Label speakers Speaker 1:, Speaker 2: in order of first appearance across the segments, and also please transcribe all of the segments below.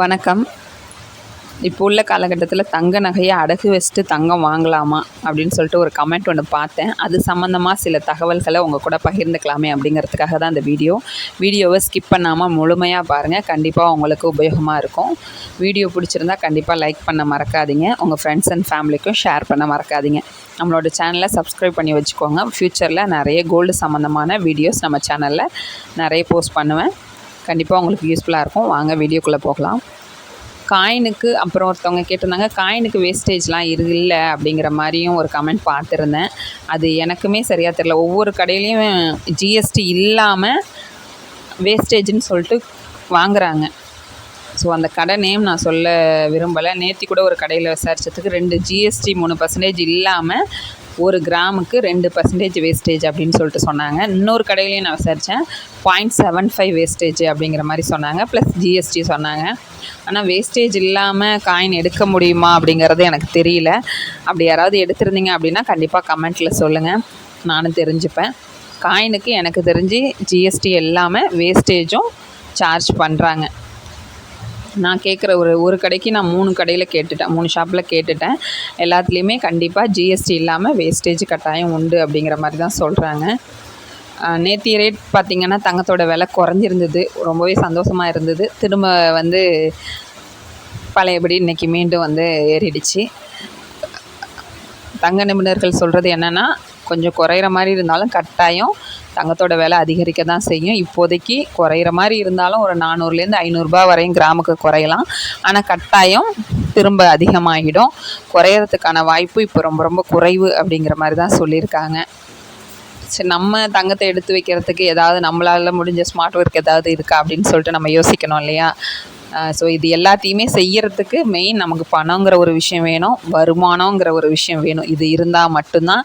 Speaker 1: வணக்கம். இப்போ உள்ள காலகட்டத்தில் தங்க நகையை அடகு வச்சுட்டு தங்கம் வாங்கலாமா அப்படின்னு சொல்லிட்டு ஒரு கமெண்ட் ஒன்று பார்த்தேன். அது சம்மந்தமாக சில தகவல்களை உங்கள் கூட பகிர்ந்துக்கலாமே அப்படிங்கிறதுக்காக தான் இந்த வீடியோ. வீடியோவை ஸ்கிப் பண்ணாமல் முழுமையாக பாருங்கள் கண்டிப்பாக உங்களுக்கு உபயோகமாக இருக்கும். வீடியோ பிடிச்சிருந்தா கண்டிப்பாக லைக் பண்ண மறக்காதீங்க. உங்கள் ஃப்ரெண்ட்ஸ் அண்ட் ஃபேமிலிக்கும் ஷேர் பண்ண மறக்காதீங்க. நம்மளோட சேனலை சப்ஸ்கிரைப் பண்ணி வச்சுக்கோங்க. ஃப்யூச்சரில் நிறைய கோல்டு சம்மந்தமான வீடியோஸ் நம்ம சேனலில் நிறைய போஸ்ட் பண்ணுவேன். கண்டிப்பாக உங்களுக்கு யூஸ்ஃபுல்லாக இருக்கும். வாங்க வீடியோக்குள்ளே போகலாம். காயினுக்கு அப்புறம் ஒருத்தவங்க கேட்டிருந்தாங்க காயினுக்கு வேஸ்டேஜ்லாம் இரு இல்லை அப்படிங்கிற மாதிரியும் ஒரு கமெண்ட் பார்த்துருந்தேன். அது எனக்குமே சரியாக தெரில ஒவ்வொரு கடையிலையும் ஜிஎஸ்டி இல்லாமல் வேஸ்டேஜ்னு சொல்லிட்டு வாங்குறாங்க. ஸோ அந்த கடை நேம் நான் சொல்ல விரும்பலை. நேற்று கூட ஒரு கடையில் விசாரிச்சதுக்கு ரெண்டு ஜிஎஸ்டி மூணு பர்சன்டேஜ் இல்லாமல் ஒரு கிராமுக்கு ரெண்டு பர்சன்டேஜ் வேஸ்டேஜ் அப்படின்னு சொல்லிட்டு சொன்னாங்க. இன்னொரு கடையிலையும் நான் விசாரித்தேன் பாயிண்ட் செவன் ஃபைவ் வேஸ்டேஜ் அப்படிங்கிற மாதிரி சொன்னாங்க. ப்ளஸ் ஜிஎஸ்டி சொன்னாங்க. ஆனால் வேஸ்டேஜ் இல்லாமல் காயின் எடுக்க முடியுமா அப்படிங்கிறது எனக்கு தெரியல. அப்படி யாராவது எடுத்திருந்தீங்க அப்படின்னா கண்டிப்பாக கமெண்ட்டில் சொல்லுங்கள் நானும் தெரிஞ்சுப்பேன். காயினுக்கு எனக்கு தெரிஞ்சு ஜிஎஸ்டி இல்லாமல் வேஸ்டேஜும் சார்ஜ் பண்ணுறாங்க நான் கேட்குற ஒரு ஒரு கடைக்கு நான் மூணு கடையில் கேட்டுட்டேன். மூணு ஷாப்பில் கேட்டுட்டேன். எல்லாத்துலேயுமே கண்டிப்பாக ஜிஎஸ்டி இல்லாமல் வேஸ்டேஜ் கட்டாயம் உண்டு அப்படிங்கிற மாதிரி தான் சொல்கிறாங்க நேற்றைய ரேட் பார்த்திங்கன்னா தங்கத்தோட விலை குறைஞ்சிருந்தது. ரொம்பவே சந்தோஷமாக இருந்தது. திரும்ப வந்து பழையபடி இன்றைக்கி மீண்டும் வந்து ஏறிடுச்சு. தங்க நிபுணர்கள் சொல்கிறது என்னென்னா கொஞ்சம் குறையிற மாதிரி இருந்தாலும் கட்டாயம். தங்கத்தோட விலை அதிகரிக்க தான் செய்யும். இப்போதைக்கு குறையிற மாதிரி இருந்தாலும் ஒரு நானூறுலேருந்து ஐநூறுரூபா வரையும் கிராமுக்கு குறையலாம். ஆனால் கட்டாயம் திரும்ப அதிகமாகிடும். குறையிறதுக்கான வாய்ப்பு இப்போ ரொம்ப ரொம்ப குறைவு அப்படிங்கிற மாதிரி தான் சொல்லியிருக்காங்க. சரி நம்ம தங்கத்தை எடுத்து வைக்கிறதுக்கு ஏதாவது நம்மளால் முடிஞ்ச ஸ்மார்ட் ஒர்க் ஏதாவது இருக்கா அப்படின்னு சொல்லிட்டு நம்ம யோசிக்கணும் இல்லையா? ஸோ இது எல்லாத்தையுமே செய்யறதுக்கு மெயின் நமக்கு பணங்கிற ஒரு விஷயம் வேணும் வருமானங்கிற ஒரு விஷயம் வேணும். இது இருந்தால் மட்டும்தான்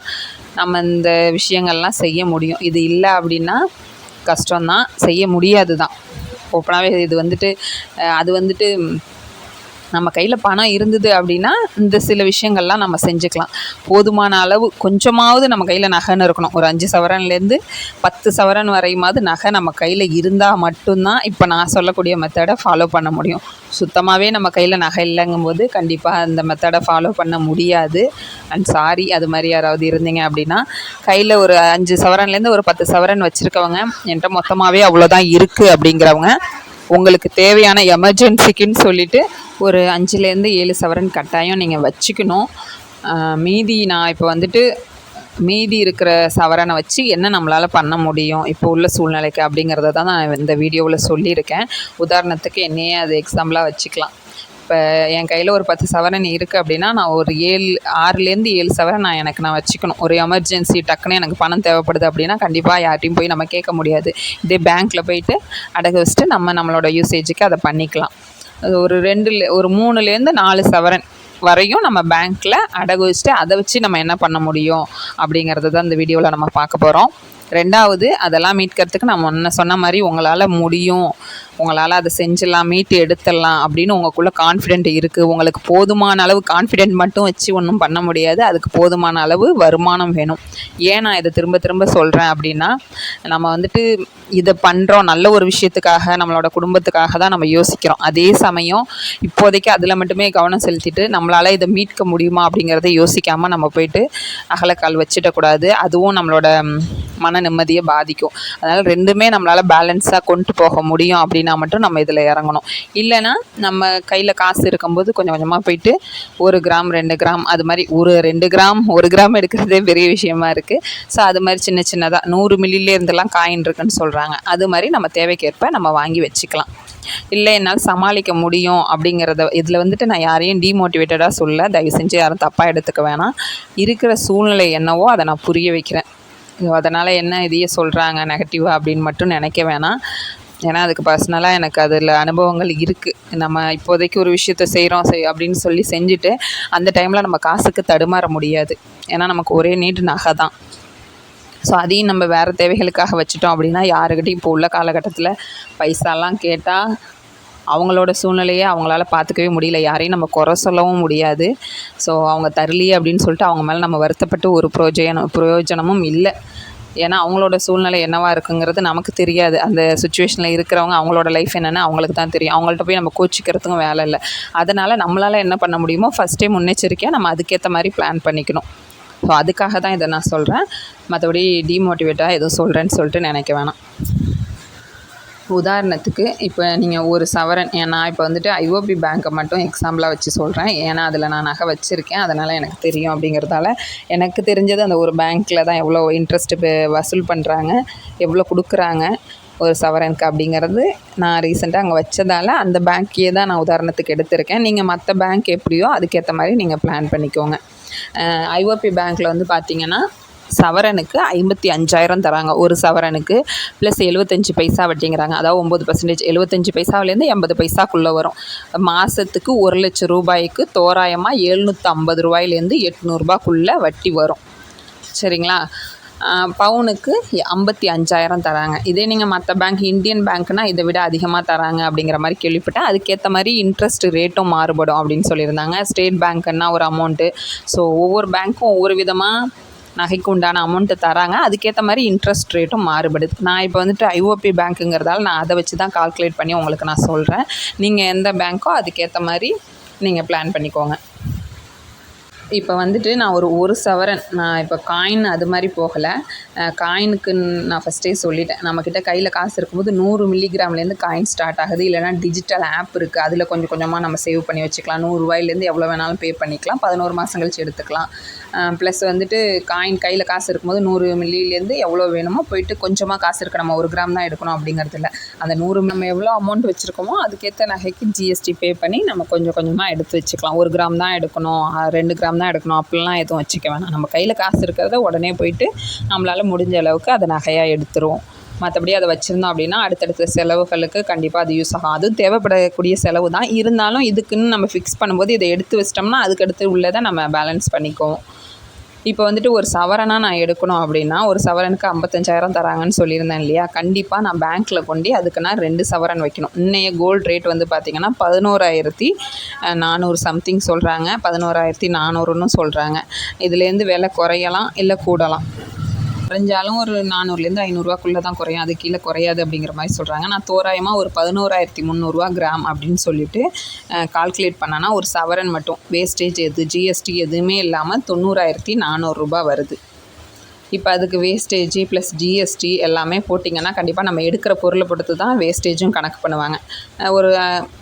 Speaker 1: நம்ம இந்த விஷயங்கள்லாம் செய்ய முடியும். இது இல்லை அப்படின்னா கஷ்டம்தான். செய்ய முடியாது தான் ஓப்பனாகவே இது வந்துட்டு அது வந்துட்டு நம்ம கையில் பணம் இருந்தது அப்படின்னா இந்த சில விஷயங்கள்லாம் நம்ம செஞ்சுக்கலாம். போதுமான அளவு கொஞ்சமாவது நம்ம கையில் நகைன்னு இருக்கணும். ஒரு அஞ்சு சவரன்லேருந்து பத்து சவரன் வரையுமாவது நகை நம்ம கையில் இருந்தால் மட்டும்தான் இப்போ நான் சொல்லக்கூடிய மெத்தடை ஃபாலோ பண்ண முடியும். சுத்தமாகவே நம்ம கையில் நகை இல்லைங்கும்போது கண்டிப்பாக அந்த மெத்தடை ஃபாலோ பண்ண முடியாது. அண்ட் சாரி அது மாதிரி யாராவது இருந்தீங்க அப்படின்னா கையில் ஒரு அஞ்சு சவரன்லேருந்து ஒரு பத்து சவரன் வச்சுருக்கவங்க என்கிட்ட மொத்தமாகவே அவ்வளோதான் இருக்குது அப்படிங்கிறவங்க உங்களுக்கு தேவையான எமர்ஜென்சிக்குன்னு சொல்லிட்டு ஒரு அஞ்சுலேருந்து ஏழு சவரன் கட்டாயம் நீங்கள் வச்சுக்கணும். மீதி நான் இப்போ வந்துட்டு மீதி இருக்கிற சவரனை வச்சு என்ன நம்மளால் பண்ண முடியும்? இப்போ உள்ள சூழ்நிலைக்கு அப்படிங்கிறத தான் நான் இந்த வீடியோவில் சொல்லியிருக்கேன். உதாரணத்துக்கு என்னையே அது எக்ஸாம்பிளாக வச்சுக்கலாம். இப்போ என் கையில் ஒரு பத்து சவரன் இருக்குது அப்படின்னா நான் ஒரு ஏழு ஆறுலேருந்து ஏழு சவரன் நான் எனக்கு நான் வச்சுக்கணும். ஒரு எமர்ஜென்சி டக்குன்னு எனக்கு பணம் தேவைப்படுது அப்படின்னா கண்டிப்பாக யார்ட்டையும் போய் நம்ம கேட்க முடியாது. இதே பேங்க்கில் போயிட்டு அடகு வச்சுட்டு நம்ம நம்மளோட யூசேஜுக்கு அதை பண்ணிக்கலாம். ஒரு ரெண்டு ஒரு மூணுலேருந்து நாலு சவரன் வரையும் நம்ம பேங்க்கில் அடகு வச்சுட்டு அதை வச்சு நம்ம என்ன பண்ண முடியும் அப்படிங்கிறத தான் இந்த வீடியோவில் நம்ம பார்க்க போகிறோம் ரெண்டாவது அதெல்லாம் மீட்கிறதுக்கு நான் முன்ன சொன்ன மாதிரி உங்களால் முடியும் உங்களால் அதை செஞ்சிடலாம் மீட்டு எடுத்துடலாம் அப்படின்னு உங்களுக்குள்ள கான்ஃபிடென்ட் இருக்குது உங்களுக்கு போதுமான அளவு கான்ஃபிடென்ட் மட்டும் வச்சு ஒன்றும் பண்ண முடியாது. அதுக்கு போதுமான அளவு வருமானம் வேணும். ஏன் நான் இதை திரும்ப திரும்ப சொல்கிறேன் அப்படின்னா நம்ம வந்துட்டு இதை பண்ணுறோம் நல்ல ஒரு விஷயத்துக்காக நம்மளோட குடும்பத்துக்காக தான் நம்ம யோசிக்கிறோம். அதே சமயம் இப்போதைக்கு அதில் மட்டுமே கவனம் செலுத்திட்டு நம்மளால் இதை மீட்க முடியுமா அப்படிங்கிறத யோசிக்காமல் நம்ம போயிட்டு அகலக்கால் வச்சிடக்கூடாது அதுவும் நம்மளோட மன நிம்மதியை பாதிக்கும். அதனால் ரெண்டுமே நம்மளால் பேலன்ஸாக கொண்டு போக முடியும் அப்படின்னா மட்டும் நம்ம இதில் இறங்கணும். இல்லைன்னா நம்ம கையில் காசு இருக்கும்போது கொஞ்சம் கொஞ்சமாக போயிட்டு ஒரு கிராம் ரெண்டு கிராம் அது மாதிரி ஒரு ரெண்டு கிராம் ஒரு கிராம் எடுக்கிறதே பெரிய விஷயமா இருக்குது ஸோ அது மாதிரி சின்ன சின்னதாக நூறு மில்லிலே இருந்தெல்லாம் காயின் இருக்குன்னு சொல்கிறாங்க அது மாதிரி நம்ம தேவைக்கேற்ப நம்ம வாங்கி வச்சுக்கலாம். இல்லை என்னால் சமாளிக்க முடியும் அப்படிங்கிறத இதில் வந்துட்டு நான் யாரையும் டீமோட்டிவேட்டடாக சொல்ல தயவு செஞ்சு யாரும் தப்பாக எடுத்துக்க வேணாம். இருக்கிற சூழ்நிலை என்னவோ அதை நான் புரிய வைக்கிறேன். அதனால் என்ன இதையே சொல்கிறாங்க நெகட்டிவாக அப்படின்னு மட்டும் நினைக்க வேணாம். ஏன்னா அதுக்கு பர்சனலாக எனக்கு அதில் அனுபவங்கள் இருக்குது நம்ம இப்போதைக்கு ஒரு விஷயத்த செய்கிறோம் செய் அப்படின்னு சொல்லி செஞ்சுட்டு அந்த டைமில் நம்ம காசுக்கு தடுமாற முடியாது. ஏன்னா நமக்கு ஒரே நீட்டு நகை தான். ஸோ அதையும் நம்ம வேறு தேவைகளுக்காக வச்சுட்டோம் அப்படின்னா யாருக்கிட்டையும் இப்போ உள்ள காலகட்டத்தில் பைசாலாம் கேட்டால் அவங்களோட சூழ்நிலையை அவங்களால பார்த்துக்கவே முடியல. யாரையும் நம்ம குறை சொல்லவும் முடியாது. ஸோ அவங்க தரலையே அப்படின்னு சொல்லிட்டு அவங்க மேலே நம்ம வருத்தப்பட்டு ஒரு பிரயோஜனம் பிரயோஜனமும் இல்லை. ஏன்னா அவங்களோட சூழ்நிலை என்னவா இருக்குங்கிறது நமக்கு தெரியாது. அந்த சுச்சுவேஷனில் இருக்கிறவங்க அவங்களோட லைஃப் என்னென்னு அவங்களுக்கு தான் தெரியும். அவங்கள்ட்ட போய் நம்ம கோச்சிக்கிறதுக்கும் வேலை இல்லை. அதனால் நம்மளால் என்ன பண்ண முடியுமோ ஃபஸ்ட்டே முன்னெச்சரிக்கையாக நம்ம அதுக்கேற்ற மாதிரி பிளான் பண்ணிக்கணும். ஸோ அதுக்காக தான் இதை நான் சொல்கிறேன் மற்றபடி டீமோட்டிவேட்டாக எதுவும் சொல்கிறேன்னு சொல்லிட்டு நினைக்க வேணாம். உதாரணத்துக்கு இப்போ நீங்கள் ஒரு சவரன் ஏன் நான் இப்போ வந்துட்டு ஐஓபி பேங்க்கை மட்டும் எக்ஸாம்பிளாக வச்சு சொல்கிறேன் ஏன்னா அதில் நான் நகை வச்சுருக்கேன். அதனால் எனக்கு தெரியும் அப்படிங்கிறதால எனக்கு தெரிஞ்சது அந்த ஒரு பேங்க்கில் தான் எவ்வளோ இன்ட்ரெஸ்ட்டு வசூல் பண்ணுறாங்க எவ்வளோ கொடுக்குறாங்க ஒரு சவரனுக்கு அப்படிங்கிறது நான் ரீசெண்டாக அங்கே வச்சதால் அந்த பேங்க்கையே தான் நான் உதாரணத்துக்கு எடுத்திருக்கேன். நீங்கள் மற்ற பேங்க் எப்படியோ அதுக்கேற்ற மாதிரி நீங்கள் பிளான் பண்ணிக்கோங்க. ஐஓபி பேங்க்கில் வந்து பார்த்தீங்கன்னா சவரனுக்கு ஐம்பத்தி அஞ்சாயிரம் தராங்க. ஒரு சவரனுக்கு ப்ளஸ் எழுபத்தஞ்சி பைசா வட்டிங்கிறாங்க. அதாவது ஒம்பது பர்சன்டேஜ் எழுபத்தஞ்சி பைசாவிலேருந்து எண்பது பைசாக்குள்ளே வரும். மாதத்துக்கு ஒரு லட்சம் ரூபாய்க்கு தோராயமாக எழுநூற்றி ஐம்பது ரூபாயிலேருந்து எட்நூறுபாக்குள்ளே வட்டி வரும். சரிங்களா? பவுனுக்கு ஐம்பத்தி அஞ்சாயிரம் தராங்க. இதே நீங்கள் மற்ற பேங்க் இந்தியன் பேங்க்னால் இதை விட அதிகமாக தராங்க அப்படிங்கிற மாதிரி கேள்விப்பட்டேன். அதுக்கேற்ற மாதிரி இன்ட்ரெஸ்ட் ரேட்டும் மாறுபடும் அப்படின்னு சொல்லியிருந்தாங்க. ஸ்டேட் பேங்க்குன்னா ஒரு அமௌண்ட்டு ஸோ ஒவ்வொரு பேங்க்கும் ஒவ்வொரு விதமாக நகைக்கு உண்டான அமௌண்ட்டு தராங்க. அதுக்கேற்ற மாதிரி இன்ட்ரெஸ்ட் ரேட்டும் மாறுபடுது. நான் இப்போ வந்துட்டு ஐஓபி பேங்க்குங்கிறதால நான் அதை வச்சு தான் கால்குலேட் பண்ணி உங்களுக்கு நான் சொல்கிறேன் நீங்கள் எந்த பேங்க்கோ அதுக்கேற்ற மாதிரி நீங்கள் பிளான் பண்ணிக்கோங்க. இப்போ வந்துட்டு நான் ஒரு ஒரு சவரன் நான் இப்போ காயின் அது மாதிரி போகலை. காயினுக்குன்னு நான் ஃபஸ்ட்டே சொல்லிட்டேன். நம்மக்கிட்ட கையில் காசு இருக்கும்போது நூறு மில்லிகிராம்லேருந்து காயின் ஸ்டார்ட் ஆகுது. இல்லைனா டிஜிட்டல் ஆப் இருக்குது அதில் கொஞ்சம் கொஞ்சமாக நம்ம சேவ் பண்ணி வச்சுக்கலாம். நூறுரூவாயிலேருந்து எவ்வளோ வேணாலும் பே பண்ணிக்கலாம். பதினோரு மாதம் கழிச்சு எடுத்துக்கலாம். ப்ளஸ் வந்துட்டு காயின் கையில் காசு இருக்கும்போது நூறு மில்லிலேருந்து எவ்வளோ வேணுமோ போயிட்டு கொஞ்சமாக காசு இருக்குது நம்ம ஒரு கிராம் தான் எடுக்கணும் அப்படிங்கிறது இல்லை. அந்த நூறு நம்ம எவ்வளோ அமௌண்ட் வச்சுருக்கோமோ அதுக்கேற்ற நகைக்கு ஜிஎஸ்டி பே பண்ணி நம்ம கொஞ்சம் கொஞ்சமாக எடுத்து வச்சுக்கலாம். ஒரு கிராம் தான் எடுக்கணும். ரெண்டு கிராம் தான் எடுக்கணும். அப்படிலாம் எதுவும் வச்சுக்க வேணாம். நம்ம கையில் காசு இருக்கிறத உடனே போயிட்டு நம்மளால் முடிஞ்ச அளவுக்கு அதை நகையாக எடுத்துருவோம். மற்றபடி அதை வச்சுருந்தோம் அப்படின்னா அடுத்தடுத்த செலவுகளுக்கு கண்டிப்பாக அது யூஸ் ஆகும். அதுவும் தேவைப்படக்கூடிய செலவு தான். இருந்தாலும் இதுக்குன்னு நம்ம ஃபிக்ஸ் பண்ணும்போது இதை எடுத்து வச்சிட்டோம்னா அதுக்கடுத்து உள்ளதை நம்ம பேலன்ஸ் பண்ணிக்குவோம். இப்போ வந்துட்டு ஒரு சவரனாக நான் எடுக்கணும் அப்படின்னா ஒரு சவரனுக்கு ஐம்பத்தஞ்சாயிரம் தராங்கன்னு சொல்லியிருந்தேன் இல்லையா? கண்டிப்பாக நான் பேங்க்கில் கொண்டு அதுக்கு நான் ரெண்டு சவரன் வைக்கணும். இன்னைய கோல்டு ரேட் வந்து பார்த்திங்கன்னா பதினோராயிரத்தி நானூறு சம்திங் சொல்கிறாங்க பதினோராயிரத்தி நானூறுன்னு சொல்கிறாங்க இதுலேருந்து விலை குறையலாம் இல்லை கூடலாம். குறைஞ்சாலும் ஒரு நானூறுலேருந்து ஐநூறுரூவாக்குள்ளே தான் குறையும். அது கீழே குறையாது அப்படிங்கிற மாதிரி சொல்கிறாங்க நான் தோராயமாக ஒரு பதினோராயிரத்தி முந்நூறுரூவா கிராம் அப்படின்னு சொல்லிட்டு கால்குலேட் பண்ணேன்னா ஒரு சவரன் மட்டும். வேஸ்டேஜ் எது ஜிஎஸ்டி எதுவுமே இல்லாமல் தொண்ணூறாயிரத்தி நானூறுரூபா வருது. இப்போ அதுக்கு வேஸ்டேஜ் ப்ளஸ் ஜிஎஸ்டி எல்லாமே போட்டிங்கன்னா கண்டிப்பாக நம்ம எடுக்கிற பொருளை பொறுத்து தான் வேஸ்டேஜும் கணக்கு பண்ணுவாங்க. ஒரு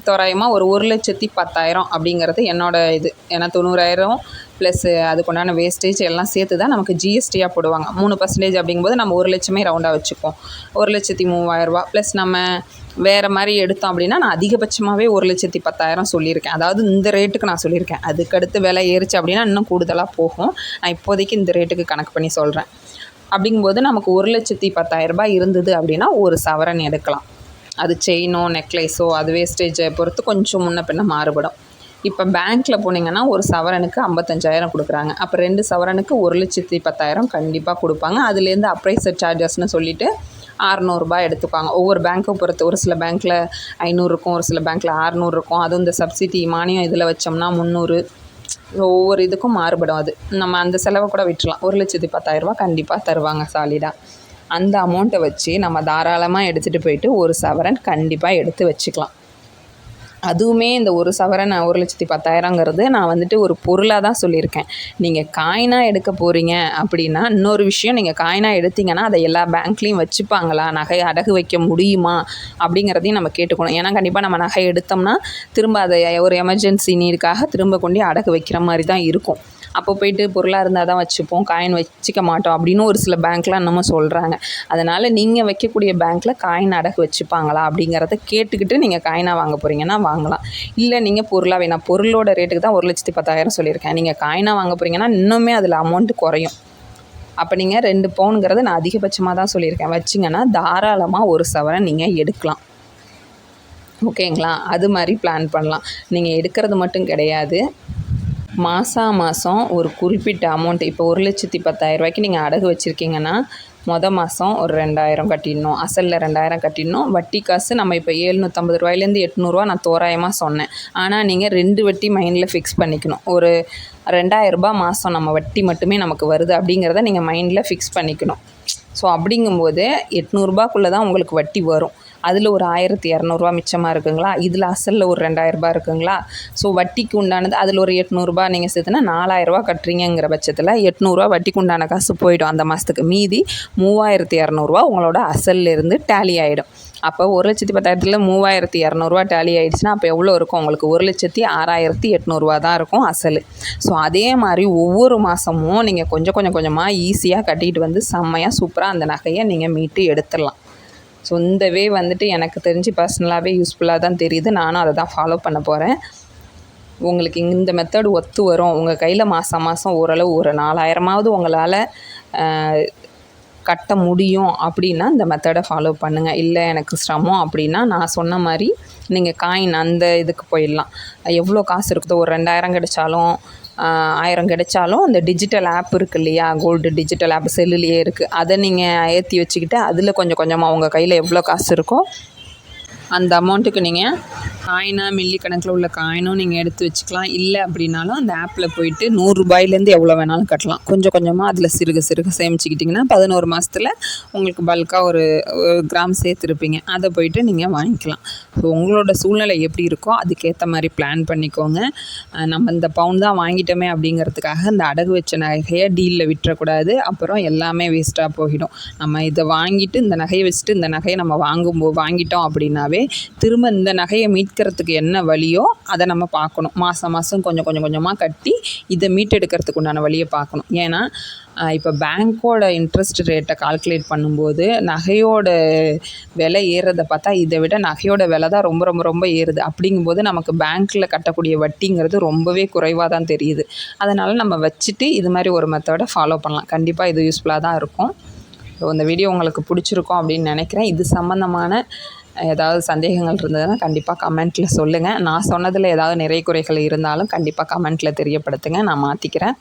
Speaker 1: தோராயமாக ஒரு ஒரு லட்சத்தி பத்தாயிரம் அப்படிங்கிறது என்னோடய இது. ஏன்னா தொண்ணூறாயிரம் ப்ளஸ்ஸு அதுக்குண்டான வேஸ்டேஜ் எல்லாம் சேர்த்து தான் நமக்கு ஜிஎஸ்டியாக போடுவாங்க. மூணு பர்சன்டேஜ் அப்படிங்கும்போது நம்ம ஒரு லட்சமே ரவுண்டாக வச்சுப்போம். ஒரு லட்சத்தி மூவாயிரரூபா ப்ளஸ் நம்ம வேறு மாதிரி எடுத்தோம் அப்படின்னா நான் அதிகபட்சமாகவே ஒரு லட்சத்தி பத்தாயிரம் சொல்லியிருக்கேன். அதாவது இந்த ரேட்டுக்கு நான் சொல்லியிருக்கேன். அதுக்கடுத்து விலை ஏறிச்சு அப்படின்னா இன்னும் கூடுதலாக போகும். நான் இப்போதைக்கு இந்த ரேட்டுக்கு கணக்கு பண்ணி சொல்கிறேன் அப்படிங்கும்போது நமக்கு ஒரு லட்சத்தி பத்தாயிரரூபா இருந்தது அப்படின்னா ஒரு சவரன் எடுக்கலாம். அது செயினோ நெக்லைஸோ அது வேஸ்டேஜை பொறுத்து கொஞ்சம் முன்ன பின்ன மாறுபடும். இப்போ பேங்க்கில் போனீங்கன்னா ஒரு சவரனுக்கு ஐம்பத்தஞ்சாயிரம் கொடுக்குறாங்க. அப்போ ரெண்டு சவரனுக்கு ஒரு லட்சத்தி பத்தாயிரம் கண்டிப்பாக கொடுப்பாங்க. அதுலேருந்து அப்ரைசர் சார்ஜஸ்னு சொல்லிவிட்டு அறநூறுபா எடுத்துப்பாங்க ஒவ்வொரு பேங்க்கை பொறுத்து ஒரு சில பேங்க்கில் ஐநூறு இருக்கும் ஒரு சில பேங்க்கில் அறநூறு இருக்கும் அதுவும் இந்த சப்சிடி மானியம் இதில் வச்சோம்னா முந்நூறு. ஒவ்வொரு இதுக்கும் மாறுபடும் அது. நம்ம அந்த செலவை கூட விட்டுலாம் ஒரு லட்சத்தி பத்தாயிரரூபா கண்டிப்பாக தருவாங்க சாலிடாக அந்த அமௌண்ட்டை வச்சு நம்ம தாராளமாக எடுத்துகிட்டு போயிட்டு ஒரு சவரன் கண்டிப்பாக எடுத்து வச்சுக்கலாம். அதுவுமே இந்த ஒரு சவரன் ஒரு லட்சத்தி பத்தாயிரங்கிறது நான் வந்துட்டு ஒரு பொருளாக தான் சொல்லியிருக்கேன். நீங்கள் காயினாக எடுக்க போகிறீங்க அப்படின்னா இன்னொரு விஷயம் நீங்கள் காயினாக எடுத்தீங்கன்னா அதை எல்லா பேங்க்லேயும் வச்சுப்பாங்களா? நகை அடகு வைக்க முடியுமா? அப்படிங்கிறதையும் நம்ம கேட்டுக்கணும். ஏன்னா கண்டிப்பாக நம்ம நகை எடுத்தோம்னா திரும்ப அதை ஒரு எமர்ஜென்சி நீருக்காக திரும்ப கொண்டு அடகு வைக்கிற மாதிரி தான் இருக்கும். அப்போ போயிட்டு பொருளாக இருந்தால் தான் வச்சுப்போம் காயின் வச்சுக்க மாட்டோம் அப்படின்னு ஒரு சில பேங்க்லாம் இன்னமும் சொல்கிறாங்க அதனால் நீங்கள் வைக்கக்கூடிய பேங்க்கில் காயின் அடகு வச்சுப்பாங்களா அப்படிங்கிறத கேட்டுக்கிட்டு நீங்கள் காயினாக வாங்க போகிறீங்கன்னா வாங்கலாம். இல்லை நீங்கள் பொருளாக வேணாம் பொருளோட ரேட்டுக்கு தான் ஒரு லட்சத்தி பத்தாயிரம் சொல்லியிருக்கேன். நீங்கள் காயினாக வாங்க போகிறீங்கன்னா இன்னுமே அதில் அமௌண்ட்டு குறையும். அப்போ நீங்கள் ரெண்டு பவுனுங்கிறத நான் அதிகபட்சமாக தான் சொல்லியிருக்கேன். வச்சிங்கன்னா தாராளமாக ஒரு சவரை நீங்கள் எடுக்கலாம். ஓகேங்களா? அது மாதிரி பிளான் பண்ணலாம். நீங்கள் எடுக்கிறது மட்டும் கிடையாது. மாதம் மாதம் ஒரு குறிப்பிட்ட அமௌண்ட் இப்போ ஒரு லட்சத்தி பத்தாயிரரூபாய்க்கு நீங்கள் அடகு வச்சுருக்கீங்கன்னா மொதல் மாதம் ஒரு ரெண்டாயிரம் கட்டிடணும். அசலில் ரெண்டாயிரம் கட்டிடணும். வட்டி காசு நம்ம இப்போ ஏழ்நூற்றம்பது ரூபாயிலேருந்து எட்நூறுரூவா நான் தோராயமாக சொன்னேன். ஆனால் நீங்கள் ரெண்டு வட்டி மைண்டில் ஃபிக்ஸ் பண்ணிக்கணும். ஒரு ரெண்டாயிரரூபா மாதம் நம்ம வட்டி மட்டுமே நமக்கு வருது அப்படிங்கிறத நீங்கள் மைண்டில் ஃபிக்ஸ் பண்ணிக்கணும். ஸோ அப்படிங்கும்போது எட்நூறுபாக்குள்ளே தான் உங்களுக்கு வட்டி வரும். அதில் ஒரு ஆயிரத்தி இரநூறுவா மிச்சமாக இருக்குங்களா? இதில் அசலில் ஒரு ரெண்டாயிரரூபா இருக்குங்களா? ஸோ வட்டிக்கு உண்டானது அதில் ஒரு எட்நூறுபா நீங்கள் சேர்த்துனா நாலாயிரரூபா கட்டுறீங்கிற பட்சத்தில் எட்நூறுரூவா வட்டிக்கு உண்டான காசு போயிடும் அந்த மாதத்துக்கு மீதி மூவாயிரத்தி இரநூறுவா உங்களோட அசல்லேருந்து டேலி ஆகிடும் அப்போ ஒரு லட்சத்தி பத்தாயிரத்தில் மூவாயிரத்தி இரநூறுவா டேலி ஆகிடுச்சுன்னா அப்போ எவ்வளோ இருக்கும்? உங்களுக்கு ஒரு லட்சத்தி ஆறாயிரத்தி எட்நூறுவா தான் இருக்கும் அசல். ஸோ அதே மாதிரி ஒவ்வொரு மாதமும் நீங்கள் கொஞ்சம் கொஞ்சம் கொஞ்சமாக ஈஸியாக கட்டிகிட்டு வந்து செம்மையாக சூப்பராக அந்த நகையை நீங்கள் மீட்டு எடுத்துடலாம். ஸோ இந்த வே வந்துட்டு எனக்கு தெரிஞ்சு பர்சனலாகவே யூஸ்ஃபுல்லாக தான் தெரியுது. நானும் அதை தான் ஃபாலோ பண்ண போகிறேன் உங்களுக்கு இந்த மெத்தட் ஒத்து வரும். உங்கள் கையில் மாதம் மாதம் ஓரளவு ஒரு நாலாயிரமாவது உங்களால் கட்ட முடியும் அப்படின்னா இந்த மெத்தடை ஃபாலோ பண்ணுங்கள் இல்லை எனக்கு சிரமம் அப்படின்னா நான் சொன்ன மாதிரி நீங்கள் காயின் அந்த இதுக்கு போயிடலாம். எவ்வளோ காசு இருக்குதோ ஒரு ரெண்டாயிரம் கிடைச்சாலும் ஆயிரம் கிடைச்சாலும் அந்த டிஜிட்டல் ஆப் இருக்குது இல்லையா? கோல்டு டிஜிட்டல் ஆப் செல்லுலேயே இருக்குது அதை நீங்கள் ஏற்றி வச்சுக்கிட்டு அதில் கொஞ்சம் கொஞ்சமாக உங்கள் கையில் எவ்வளோ காசு இருக்கோ அந்த அமௌண்ட்டுக்கு நீங்கள் காயினாக மில்லி கணக்கில் உள்ள காயினும் நீங்கள் எடுத்து வச்சுக்கலாம். இல்லை அப்படின்னாலும் அந்த ஆப்பில் போயிட்டு நூறுரூபாயிலேருந்து எவ்வளோ வேணாலும் கட்டலாம். கொஞ்சம் கொஞ்சமாக அதில் சிறுக சிறுக சேமிச்சுக்கிட்டிங்கன்னா பதினோரு மாதத்துல உங்களுக்கு பல்காக ஒரு கிராம் சேர்த்துருப்பீங்க. அதை போயிட்டு நீங்கள் வாங்கிக்கலாம். ஸோ உங்களோட சூழ்நிலை எப்படி இருக்கோ அதுக்கேற்ற மாதிரி பிளான் பண்ணிக்கோங்க. நம்ம இந்த பவுன் தான் வாங்கிட்டோமே அப்படிங்கிறதுக்காக இந்த அடகு வச்ச நகையை டீலில் விட்டுறக்கூடாது. அப்புறம் எல்லாமே வேஸ்ட்டாக போயிடும். நம்ம இதை வாங்கிட்டு இந்த நகையை வச்சுட்டு இந்த நகையை நம்ம வாங்கும்போது வாங்கிட்டோம் அப்படின்னாவே திரும்ப இந்த நகையை மீட்கிறதுக்கு என்ன வழியோ அதை நம்ம பார்க்கணும். மாதம் மாதம் கொஞ்சம் கொஞ்சம் கொஞ்சமாக கட்டி இதை மீட்டெடுக்கிறதுக்கு உண்டான வழியை பார்க்கணும். ஏன்னா இப்போ பேங்க்கோட இன்ட்ரெஸ்ட் ரேட்டை கால்குலேட் பண்ணும்போது நகையோட விலை ஏறுறதை பார்த்தா இதை விட நகையோட விலை தான் ரொம்ப ரொம்ப ரொம்ப ஏறுது. அப்படிங்கும்போது நமக்கு பேங்க்கில் கட்டக்கூடிய வட்டிங்கிறது ரொம்பவே குறைவாக தான் தெரியுது. அதனால் நம்ம வச்சுட்டு இது மாதிரி ஒரு மெத்தடை ஃபாலோ பண்ணலாம். கண்டிப்பாக இது யூஸ்ஃபுல்லாக தான் இருக்கும். ஸோ இந்த வீடியோ உங்களுக்கு பிடிச்சிருக்கும் அப்படின்னு நினைக்கிறேன். இது சம்மந்தமான ஏதாவது சந்தேகங்கள் இருந்ததுன்னா கண்டிப்பாக கமெண்ட்டில் சொல்லுங்கள் நான் சொன்னதில் ஏதாவது நிறை குறைகள் இருந்தாலும் கண்டிப்பாக கமெண்ட்டில் தெரியப்படுத்துங்க. நான் மாற்றிக்கிறேன்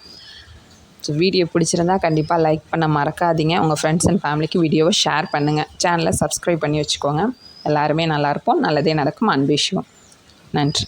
Speaker 1: ஸோ வீடியோ பிடிச்சிருந்தா கண்டிப்பாக லைக் பண்ண மறக்காதீங்க. உங்கள் ஃப்ரெண்ட்ஸ் அண்ட் ஃபேமிலிக்கு வீடியோவை ஷேர் பண்ணுங்கள் சேனலை சப்ஸ்கிரைப் பண்ணி வச்சுக்கோங்க. எல்லாருமே நல்லாயிருப்போம் நல்லதே நடக்கும். அன்பிஷுவோம் நன்றி.